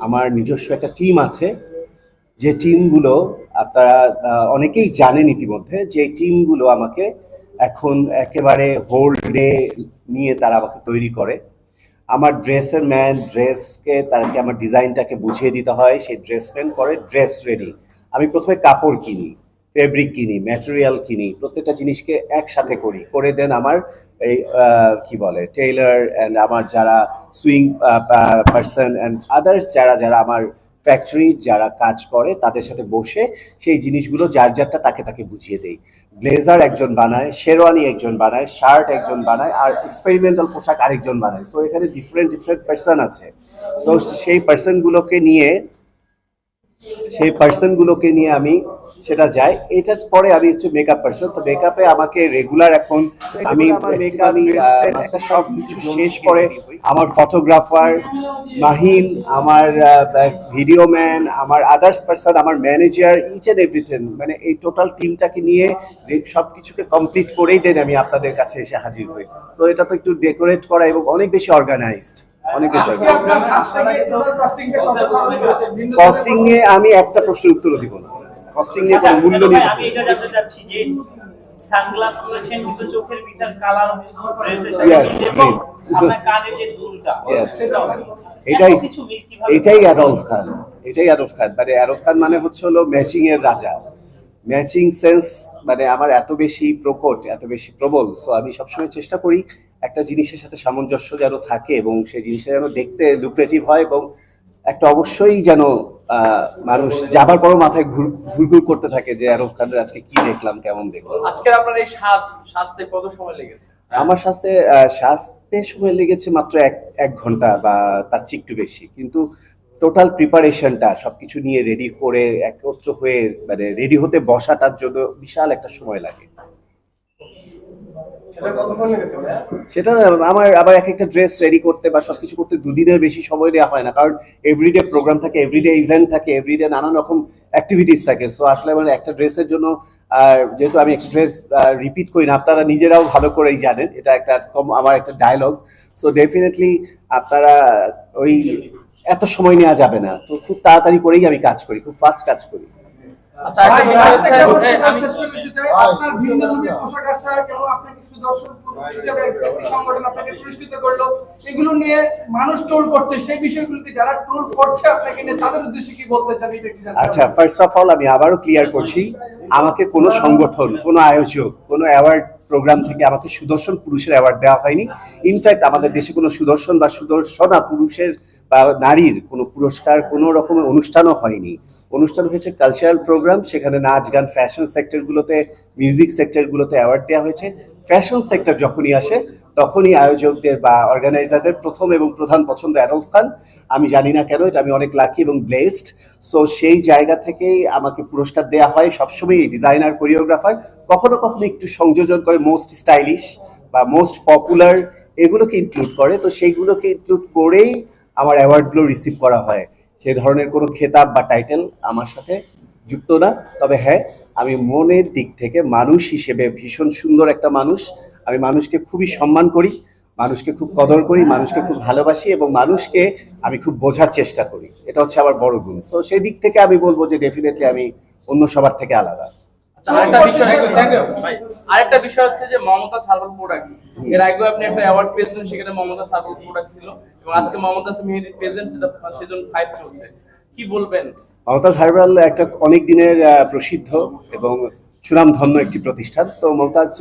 আমার নিজস্ব একটা টিম আছে। যে টিমগুলো আপনারা অনেকেই জানেন ইতিমধ্যে, যে টিমগুলো আমাকে এখন একেবারে হোল্ডে নিয়ে তারা আমাকে তৈরি করে। আমার ড্রেসের ম্যান ড্রেসকে তাকে আমার ডিজাইনটাকে বুঝিয়ে দিতে হয়, সেই ড্রেস ম্যান করে ড্রেস রেডি আমি প্রথমে কাপড় কিনি। ফেব্রিক কিনি ম্যাটেরিয়াল কিনি, প্রত্যেকটা জিনিসকে একসাথে করি। করে দেন আমার এই কি বলে টেইলার অ্যান্ড আমার যারা সুইং পার্সন অ্যান্ড আদার্স যারা যারা আমার ফ্যাক্টরি যারা কাজ করে, তাদের সাথে বসে সেই জিনিসগুলো যার যারটা তাকে তাকে বুঝিয়ে দেই। ব্লেজার একজন বানায়, শেরওয়ানি একজন বানায় শার্ট একজন বানায়, আর এক্সপেরিমেন্টাল পোশাক আরেকজন বানায়। সো এখানে ডিফারেন্ট ডিফারেন্ট পার্সন আছে। সো সেই পার্সনগুলোকে নিয়ে, সেই পার্সনগুলোকে নিয়ে আমি সেটা যায়। এটার পরে আমি হচ্ছে মেকআপ পার্সন তো মেকআপে আমাকে রেগুলার এখন আমি আমি সব কিছু শেষ করে আমার ফটোগ্রাফার মাহিন আমার ভিডিও ম্যান আমার আদার্স পার্সন আমার ম্যানেজার ইচ অ্যান্ড এভরিথিং মানে এই টোটাল টিমটাকে নিয়ে সব কিছুকে কমপ্লিট করেই দেন আমি আপনাদের কাছে এসে হাজির হই। তো এটা তো একটু ডেকোরেট করা এবং অনেক বেশি অর্গানাইজড অনেক কস্টিং নিয়ে আমি একটা প্রশ্নের উত্তর দিব না। কস্টিং নিয়ে কোনো মূল্য নিয়ে আমি এটা জানতে চাচ্ছি যে সানগ্লাস পরেছেন কিন্তু চোখের ভিতর কালার এবং. আপনার কানে যে দুলটা. এটাই এটাই অ্যাডলফ খান এটাই অ্যাডলফ খান মানে অ্যাডলফ খান মানে হচ্ছে হলো ম্যাচিং এর রাজা। ম্যাচিং সেন্স মানে আমার এত বেশি প্রকট এত বেশি প্রবল। সো আমি সবসময় চেষ্টা করি একটা জিনিসের সাথে সামঞ্জস্য যেন থাকে এবং সেই জিনিসটা যেন দেখতে লুক্রেটিভ হয় এবং একটা অবশ্যই যেন মানুষ যাবার পরও মাথায় ঘুর ঘুরঘুর করতে থাকে যে আরফ খানের আজকে কি দেখলাম কেমন দেখলাম। আজকের আপনার এই সাজ সাজতে কত সময় লেগেছে? আমার সাথে সাজতে সময় লেগেছে মাত্র এক এক ঘণ্টা বা তার চেয়ে একটু বেশি। কিন্তু টোটাল প্রিপারেশনটা সবকিছু নিয়ে রেডি করে একত্র হয়ে মানে রেডি হতে বসাটার জন্য বিশাল একটা সময় লাগে। সেটা আমার আবার এক একটা ড্রেস রেডি করতে বা সবকিছু করতে দুদিনের বেশি সময় দেওয়া হয় না, কারণ এভরিডে প্রোগ্রাম থাকে এভরিডে ইভেন্ট থাকে এভরিডে নানান রকম অ্যাক্টিভিটিস থাকে। সো আসলে আমার একটা ড্রেসের জন্য আর যেহেতু আমি একটা ড্রেস রিপিট করি না, আপনারা নিজেরাও ভালো করেই জানেন, এটা একটা কম- আমার একটা ডায়লগ সো ডেফিনেটলি আপনারা ওই এত সময় নেওয়া যাবে না। তো খুব তাড়াতাড়ি করেই আমি কাজ করি, খুব ফাস্ট কাজ করি। আপনার ভিন্ন ধর্মী পোশাক আশাক এবং আপনাকে সুদর্শন হিসেবে একটি সংগঠন আপনাকে পুরস্কৃত করল। এগুলো নিয়ে মানুষ ট্রোল করছে সেই বিষয়গুলোকে যারা ট্রোল করছে আপনাকে নিয়ে তাদের উদ্দেশ্যে কি বলতে চান? আচ্ছা ফার্স্ট অফ অল আমি আবারও ক্লিয়ার করছি আমাকে কোনো সংগঠন কোনো আয়োজক কোনো অ্যাওয়ার্ড প্রোগ্রাম থেকে আমাকে সুদর্শন পুরুষের অ্যাওয়ার্ড দেওয়া হয়নি। ইনফ্যাক্ট আমাদের দেশে কোনো সুদর্শন বা সুদর্শনা পুরুষের বা নারীর কোনো পুরস্কার, কোনো রকমের অনুষ্ঠানও হয়নি। অনুষ্ঠান হয়েছে কালচারাল প্রোগ্রাম সেখানে নাচ, গান ফ্যাশন সেক্টরগুলোতে মিউজিক সেক্টরগুলোতে অ্যাওয়ার্ড দেওয়া হয়েছে। ফ্যাশন সেক্টর যখনই আসে তখনই আয়োজকদের বা অর্গানাইজারদের প্রথম এবং প্রধান পছন্দ অ্যাডলফ খান আমি জানি না কেন, এটা আমি অনেক লাকি এবং ব্লেসড সো সেই জায়গা থেকেই আমাকে পুরস্কার দেওয়া হয় সবসময় ডিজাইনার কোরিওগ্রাফার কখনো কখনো একটু সংযোজন করে মোস্ট স্টাইলিশ বা মোস্ট পপুলার এগুলোকে ইনক্লুড করে। তো সেইগুলোকে ইনক্লুড করেই আমার অ্যাওয়ার্ডগুলো রিসিভ করা হয়। সেই ধরনের কোনো খেতাব বা টাইটেল আমার সাথে যুক্ত না। তবে হ্যাঁ আমি মনের দিক থেকে মানুষ হিসেবে ভীষণ সুন্দর একটা মানুষ। আমি মানুষকে খুবই সম্মান করি মানুষকে খুব কদর করি মানুষকে খুব ভালোবাসি এবং মানুষকে আমি খুব বোঝার চেষ্টা করি। এটা হচ্ছে আমার বড় গুণ। সো সেই দিক থেকে আমি বলব যে ডেফিনেটলি আমি অন্য সবার থেকে আলাদা। আচ্ছা, আরেকটা বিষয় আরেকটা বিষয় হচ্ছে যে মমতা সার্ভাল প্রোডাক্টের আগে আপনি একটা অ্যাওয়ার্ড পেয়েছিলেন সেখানে মমতা সার্ভাল প্রোডাক্ট ছিল। এবং আজকে মমতা মেহেদি প্রেজেন্ট সেটা সিজন ফাইভ চলছে। কি বলবেন? মমতাজ হার্বাল একটা অনেক দিনের প্রসিদ্ধ এবং সুনামধন্য একটি প্রতিষ্ঠান। সো মমতাজ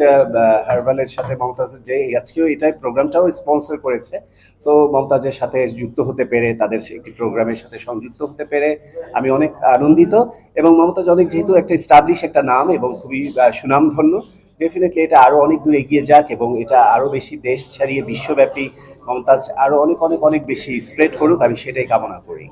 হার্বালের সাথে মমতাজের যে আজকেও এটাই প্রোগ্রামটাও স্পন্সর করেছে। সো মমতাজের সাথে যুক্ত হতে পেরে তাদের একটি প্রোগ্রামের সাথে সংযুক্ত হতে পেরে আমি অনেক আনন্দিত। এবং মমতাজ অনেক যেহেতু একটা স্টাবলিশ একটা নাম এবং খুবই আহ, সুনামধন্য ডেফিনেটলি এটা আরও অনেক দূর এগিয়ে যাক এবং এটা আরও বেশি দেশ ছাড়িয়ে বিশ্বব্যাপী মমতাজ আরও অনেক অনেক অনেক বেশি স্প্রেড করুক আমি সেটাই কামনা করি।